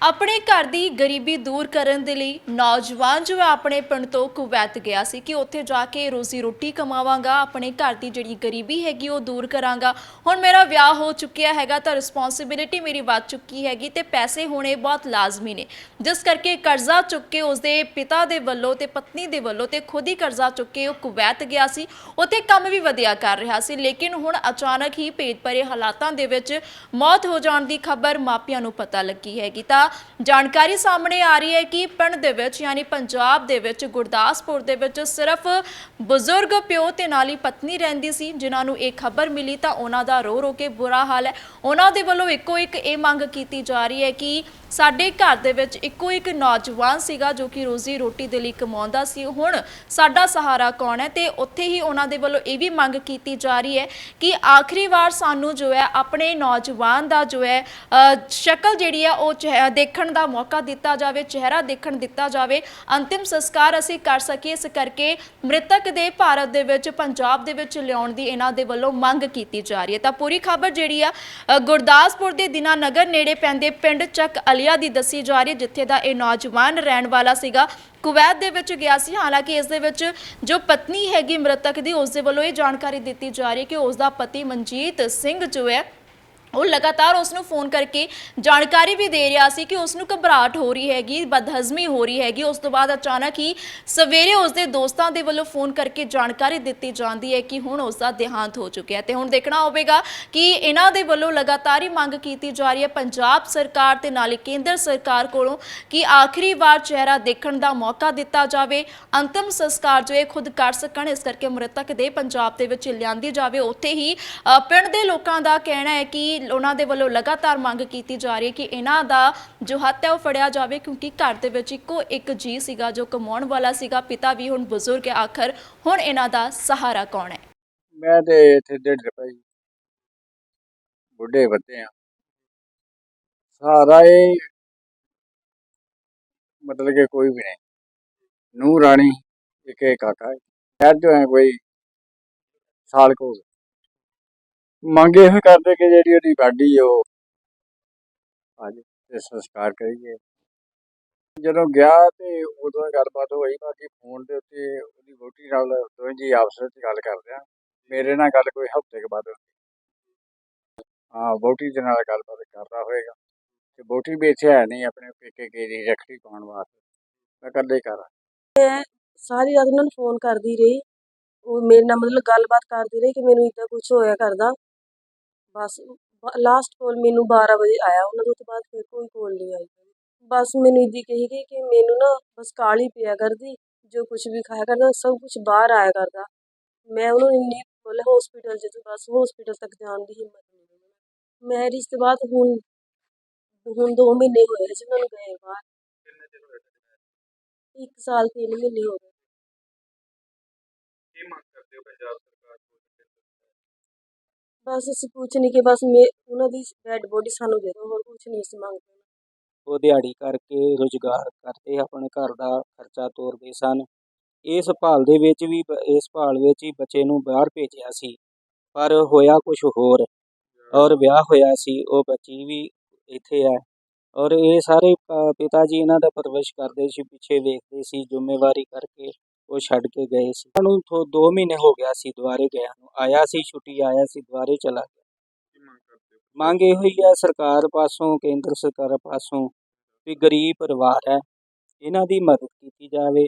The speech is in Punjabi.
ਆਪਣੇ ਘਰ ਦੀ ਗਰੀਬੀ ਦੂਰ ਕਰਨ ਦੇ ਲਈ ਨੌਜਵਾਨ ਜੋ ਹੈ ਆਪਣੇ ਪਿੰਡ ਤੋਂ ਕੁਵੈਤ ਗਿਆ ਸੀ ਕਿ ਉੱਥੇ ਜਾ ਕੇ ਰੋਜ਼ੀ ਰੋਟੀ ਕਮਾਵਾਂਗਾ, ਆਪਣੇ ਘਰ ਦੀ ਜਿਹੜੀ ਗਰੀਬੀ ਹੈਗੀ ਉਹ ਦੂਰ ਕਰਾਂਗਾ। ਹੁਣ ਮੇਰਾ ਵਿਆਹ ਹੋ ਚੁੱਕਿਆ ਹੈਗਾ ਤਾਂ ਰਿਸਪੌਂਸਿਬਿਲਿਟੀ ਮੇਰੀ ਵੱਧ ਚੁੱਕੀ ਹੈਗੀ ਤੇ ਪੈਸੇ ਹੋਣੇ ਬਹੁਤ ਲਾਜ਼ਮੀ ਨੇ। ਜਿਸ ਕਰਕੇ ਕਰਜ਼ਾ ਚੁੱਕ ਕੇ ਉਸਦੇ ਪਿਤਾ ਦੇ ਵੱਲੋਂ ਤੇ ਪਤਨੀ ਦੇ ਵੱਲੋਂ ਤੇ ਖੁਦ ਹੀ ਕਰਜ਼ਾ ਚੁੱਕ ਕੇ ਉਹ ਕੁਵੈਤ ਗਿਆ ਸੀ। ਉੱਥੇ ਕੰਮ ਵੀ ਵਧੀਆ ਕਰ ਰਿਹਾ ਸੀ, ਲੇਕਿਨ ਹੁਣ ਅਚਾਨਕ ਹੀ ਭੇਦ ਭਰੇ ਹਾਲਾਤਾਂ ਦੇ ਵਿੱਚ ਮੌਤ ਹੋ ਜਾਣ ਦੀ ਖਬਰ ਮਾਪਿਆਂ ਨੂੰ ਪਤਾ ਲੱਗੀ ਹੈਗੀ ਤਾਂ ਜਾਣਕਾਰੀ ਸਾਹਮਣੇ ਆ ਰਹੀ ਹੈ ਕਿ ਪਿੰਡ ਦੇ ਵਿੱਚ, ਯਾਨੀ ਪੰਜਾਬ ਦੇ ਵਿੱਚ, ਗੁਰਦਾਸਪੁਰ ਦੇ ਵਿੱਚ ਸਿਰਫ ਬਜ਼ੁਰਗ ਪਿਓ ਤੇ ਨਾਲ ਹੀ ਪਤਨੀ ਰਹਿੰਦੀ ਸੀ, ਜਿਨ੍ਹਾਂ ਨੂੰ ਇਹ ਖਬਰ ਮਿਲੀ ਤਾਂ ਉਹਨਾਂ ਦਾ ਰੋ ਰੋ ਕੇ ਬੁਰਾ ਹਾਲ ਹੈ। ਉਹਨਾਂ ਦੇ ਵੱਲੋਂ ਇੱਕੋ ਇੱਕ ਇਹ ਮੰਗ ਕੀਤੀ ਜਾ ਰਹੀ ਹੈ ਕਿ ਸਾਡੇ ਘਰ ਦੇ ਵਿੱਚ ਇੱਕੋ ਇੱਕ ਨੌਜਵਾਨ ਸੀਗਾ ਜੋ ਕਿ ਰੋਜ਼ੀ ਰੋਟੀ ਦੇ ਲਈ ਕਮਾਉਂਦਾ ਸੀ। ਹੁਣ ਸਾਡਾ ਸਹਾਰਾ ਕੌਣ ਹੈ? ਤੇ ਉੱਥੇ ਹੀ ਉਹਨਾਂ ਦੇ ਵੱਲੋਂ ਇਹ ਵੀ ਮੰਗ ਕੀਤੀ ਜਾ ਰਹੀ ਹੈ ਕਿ ਆਖਰੀ ਵਾਰ ਸਾਨੂੰ ਜੋ ਹੈ, ਆਪਣੇ ਨੌਜਵਾਨ ਦਾ ਜੋ ਹੈ ਸ਼ਕਲ ਜਿਹੜੀ ਹੈ, ਉਹ ਚਿਹ- ਦੇਖਣ ਦਾ ਮੌਕਾ ਦਿੱਤਾ ਜਾਵੇ, ਚਿਹਰਾ ਦੇਖਣ ਦਿੱਤਾ ਜਾਵੇ, ਅੰਤਿਮ ਸੰਸਕਾਰ ਅਸੀਂ ਕਰ ਸਕੀਏ। ਇਸ ਕਰਕੇ ਮ੍ਰਿਤਕ ਦੇ ਭਾਰਤ ਦੇ ਵਿੱਚ, ਪੰਜਾਬ ਦੇ ਵਿੱਚ ਲਿਆਉਣ ਦੀ ਇਹਨਾਂ ਦੇ ਵੱਲੋਂ ਮੰਗ ਕੀਤੀ ਜਾ ਰਹੀ ਹੈ। ਤਾਂ ਪੂਰੀ ਖਬਰ ਜਿਹੜੀ ਆ ਗੁਰਦਾਸਪੁਰ ਦੇ ਦਿਨਾਨਗਰ ਨੇੜੇ ਪੈਂਦੇ ਪਿੰਡ ਚੱਕ ਅਲਿਆ ਦੀ ਦੱਸੀ ਜਾ ਰਹੀ ਹੈ, ਜਿੱਥੇ ਦਾ ਇਹ ਨੌਜਵਾਨ ਰਹਿਣ ਵਾਲਾ ਸੀਗਾ। ਕੁਵੈਤ ਦੇ ਵਿੱਚ ਗਿਆ ਸੀ। ਹਾਲਾਂਕਿ ਇਸ ਦੇ ਵਿੱਚ ਜੋ ਪਤਨੀ ਹੈਗੀ ਮ੍ਰਿਤਕ ਦੀ, ਉਸ ਦੇ ਵੱਲੋਂ ਇਹ ਜਾਣਕਾਰੀ ਦਿੱਤੀ ਜਾ ਰਹੀ ਹੈ ਕਿ ਉਸ ਦਾ ਪਤੀ ਮਨਜੀਤ ਸਿੰਘ ਜੋ ਹੈ ਉਹ ਲਗਾਤਾਰ ਉਸ ਨੂੰ ਫੋਨ ਕਰਕੇ ਜਾਣਕਾਰੀ ਵੀ ਦੇ ਰਿਹਾ ਸੀ ਕਿ ਉਸ ਨੂੰ ਘਬਰਾਹਟ ਹੋ ਰਹੀ ਹੈਗੀ, ਬਦਹਜ਼ਮੀ ਹੋ ਰਹੀ ਹੈਗੀ। ਉਸ ਤੋਂ ਬਾਅਦ ਅਚਾਨਕ ਹੀ ਸਵੇਰੇ ਉਸ ਦੇ ਦੋਸਤਾਂ ਦੇ ਵੱਲੋਂ ਫੋਨ ਕਰਕੇ ਜਾਣਕਾਰੀ ਦਿੱਤੀ ਜਾਂਦੀ ਹੈ ਕਿ ਹੁਣ ਉਸ ਦਾ ਦੇਹਾਂਤ ਹੋ ਚੁੱਕਿਆ ਤੇ ਹੁਣ ਦੇਖਣਾ ਹੋਵੇਗਾ ਕਿ ਇਹਨਾਂ ਦੇ ਵੱਲੋਂ ਲਗਾਤਾਰ ਹੀ ਮੰਗ ਕੀਤੀ ਜਾ ਰਹੀ ਹੈ ਪੰਜਾਬ ਸਰਕਾਰ ਤੇ ਨਾਲੇ ਕੇਂਦਰ ਸਰਕਾਰ ਕੋਲੋਂ ਕਿ ਆਖਰੀ ਵਾਰ ਚਿਹਰਾ ਦੇਖਣ ਦਾ ਮੌਕਾ ਦਿੱਤਾ ਜਾਵੇ। ਅੰਤਮ ਸੰਸਕਾਰ ਜੋ ਇਹ ਖੁਦ ਕਰ ਸਕਣ, ਇਸ ਕਰਕੇ ਮ੍ਰਿਤਕ ਦੇ ਪੰਜਾਬ ਦੇ ਵਿੱਚ ਲਿਆਂਦੀ ਜਾਵੇ। ਉੱਥੇ ਹੀ ਪਿੰਡ ਦੇ ਲੋਕਾਂ ਦਾ ਕਹਿਣਾ ਹੈ ਕਿ ਉਹਨਾਂ ਦੇ ਵੱਲੋਂ ਲਗਾਤਾਰ ਮੰਗ ਕੀਤੀ ਜਾ ਰਹੀ ਹੈ ਕਿ ਇਹਨਾਂ ਦਾ ਜੋ ਹੱਥ ਹੈ ਉਹ ਫੜਿਆ ਜਾਵੇ, ਕਿਉਂਕਿ ਘਰ ਦੇ ਵਿੱਚ ਇੱਕੋ ਇੱਕ ਜੀ ਸੀਗਾ ਜੋ ਕਮਾਉਣ ਵਾਲਾ ਸੀਗਾ, ਪਿਤਾ ਵੀ ਹੁਣ ਬਜ਼ੁਰਗ ਹੈ, ਆਖਰ ਹੁਣ ਇਹਨਾਂ ਦਾ ਸਹਾਰਾ ਕੌਣ ਹੈ? ਮੈਂ ਤੇ ਇੱਥੇ ਡੇਢ ਰੁਪਏ ਬੁੱਢੇ ਬੱਤੇ ਆ। ਸਾਰਾ ਇਹ ਮਤਲਬ ਕਿ ਕੋਈ ਵੀ ਨਹੀਂ। ਨੂੰ ਰਾਣੀ, ਇੱਕ ਇੱਕ ਕਾਕਾ ਹੈ। ਸ਼ਹਿਰ ਜੋ ਹੈ ਕੋਈ ਸਾਲ ਕੋ ਮੰਗੇ ਹੋਏ ਕਰਦੇ ਕਿ ਜਿਹੜੀ ਉਹਦੀ ਬਾਡੀ ਉਹ ਅੱਜ ਤੇ ਸੰਸਕਾਰ ਕਰੀਏ। ਜਦੋਂ ਗਿਆ ਤੇ ਉਦੋਂ ਹੀ ਗੱਲਬਾਤ ਹੋਈ, ਬਾਕੀ ਫੋਨ ਦੇ ਉੱਤੇ ਉਹਦੀ ਵੋਟੀ ਨਾਲ ਦੋਵੇਂ ਜੀ ਆਪਸ ਵਿੱਚ ਗੱਲ ਕਰਦੇ ਆ। ਮੇਰੇ ਨਾਲ ਗੱਲ ਕੋਈ ਹਫ਼ਤੇ ਕੇ ਬਾਅਦ ਹੋਈ ਹਾਂ ਵੋਟੀ ਦੇ ਨਾਲ ਗੱਲਬਾਤ ਕਰਦਾ ਹੋਏਗਾ। ਤੇ ਵੋਟੀ ਵੀ ਇੱਥੇ ਹੈ ਨਹੀਂ, ਆਪਣੇ ਪੇਕੇ ਗਈ ਦੀ ਰੱਖੜੀ ਪਾਉਣ ਵਾਸਤੇ। ਮੈਂ ਇਕੱਲੇ ਹੀ ਘਰ ਆ। ਸਾਰੀ ਰਾਤ ਉਹਨਾਂ ਨੂੰ ਫੋਨ ਕਰਦੀ ਰਹੀ। ਉਹ ਮੇਰੇ ਨਾਲ ਮਤਲਬ ਗੱਲਬਾਤ ਕਰਦੀ ਰਹੀ ਕਿ ਮੈਨੂੰ ਇਦਾਂ ਕੁਝ ਹੋਇਆ ਕਰਦਾ। ਬਸ ਲਾਸਟ ਕਾਲ ਮੈਨੂੰ 12 ਵਜੇ ਆਇਆ, ਉਹਨਾਂ ਤੋਂ ਬਾਅਦ ਫਿਰ ਕੋਈ ਕਾਲ ਨਹੀਂ ਆਈ। ਬਸ ਮੈਨੂੰ ਇਦੀ ਕਹੀ ਗਈ ਕਿ ਮੈਨੂੰ ਨਾ ਬਸ ਕਾਲੀ ਪਿਆ ਕਰਦੀ, ਜੋ ਕੁਝ ਵੀ ਖਾਇਆ ਕਰਦਾ, ਸਭ ਕੁਝ ਬਾਹਰ ਆਇਆ ਕਰਦਾ। ਮੈਂ ਉਹਨੂੰ ਇੰਨੀ ਮਤਲਬ ਹਸਪੀਟਲ ਚ ਬਸ ਹਸਪੀਟਲ ਤੱਕ ਜਾਣ ਦੀ ਹਿੰਮਤ ਨਹੀਂ ਹੋਈ ਮੈਰਿਜ ਤੋਂ ਬਾਅਦ ਹੁਣ ਹੁਣ 2 ਮਹੀਨੇ ਹੋਏ ਜੀ ਉਹਨਾਂ ਨੂੰ ਗਏ ਬਾਹਰ। ਇੱਕ ਸਾਲ, ਤਿੰਨ ਮਹੀਨੇ ਹੋ ਗਏ ਕੀ ਮੰਗ ਕਰਦੇ ਹੋ ਪੰਜਾਬ ਸਰਕਾਰ ਕੋਲ ਬਸ ਅਸੀਂ ਕੁਛ ਨਹੀਂ ਕਿ ਬਸ ਮੇ ਉਹਨਾਂ ਦੀ ਡੈਡ ਬੋਡੀ ਸਾਨੂੰ ਦੇ ਦਿਓ, ਹੋਰ ਕੁਛ ਨਹੀਂ ਅਸੀਂ ਮੰਗਦੇ ਉਹ ਦਿਹਾੜੀ ਕਰਕੇ ਰੁਜ਼ਗਾਰ ਕਰਦੇ ਆਪਣੇ ਘਰ ਦਾ ਖਰਚਾ ਤੋਰਦੇ ਸਨ। ਇਸ ਭਾਲ ਦੇ ਵਿੱਚ ਵੀ ਇਸ ਭਾਲ ਵਿੱਚ ਹੀ ਬੱਚੇ ਨੂੰ ਬਾਹਰ ਭੇਜਿਆ ਸੀ, ਪਰ ਹੋਇਆ ਕੁਝ ਹੋਰ। ਔਰ ਵਿਆਹ ਹੋਇਆ ਸੀ, ਉਹ ਬੱਚੀ ਵੀ ਇੱਥੇ ਹੈ। ਔਰ ਇਹ ਸਾਰੇ ਪ- ਪਿਤਾ ਜੀ ਇਹਨਾਂ ਦਾ ਪਰਵਰਿਸ਼ ਕਰਦੇ ਸੀ, ਪਿੱਛੇ ਵੇਖਦੇ ਸੀ, ਜ਼ਿੰਮੇਵਾਰੀ ਕਰਕੇ। ਉਹ ਛੱਡ ਕੇ ਗਏ ਸੀ। ਉਹਨੂੰ ਥੋ 2 ਮਹੀਨੇ ਹੋ ਗਿਆ ਸੀ ਦੁਬਾਰੇ ਗਿਆ ਨੂੰ। ਆਇਆ ਸੀ ਛੁੱਟੀ ਆਇਆ ਸੀ ਦੁਬਾਰੇ ਚਲਾ ਗਿਆ। ਮੰਗ ਇਹੋ ਹੀ ਹੈ ਸਰਕਾਰ ਪਾਸੋਂ ਕੇਂਦਰ ਸਰਕਾਰ ਪਾਸੋਂ ਵੀ ਗਰੀਬ ਪਰਿਵਾਰ ਹੈ ਇਹਨਾਂ ਦੀ ਮਦਦ ਕੀਤੀ ਜਾਵੇ।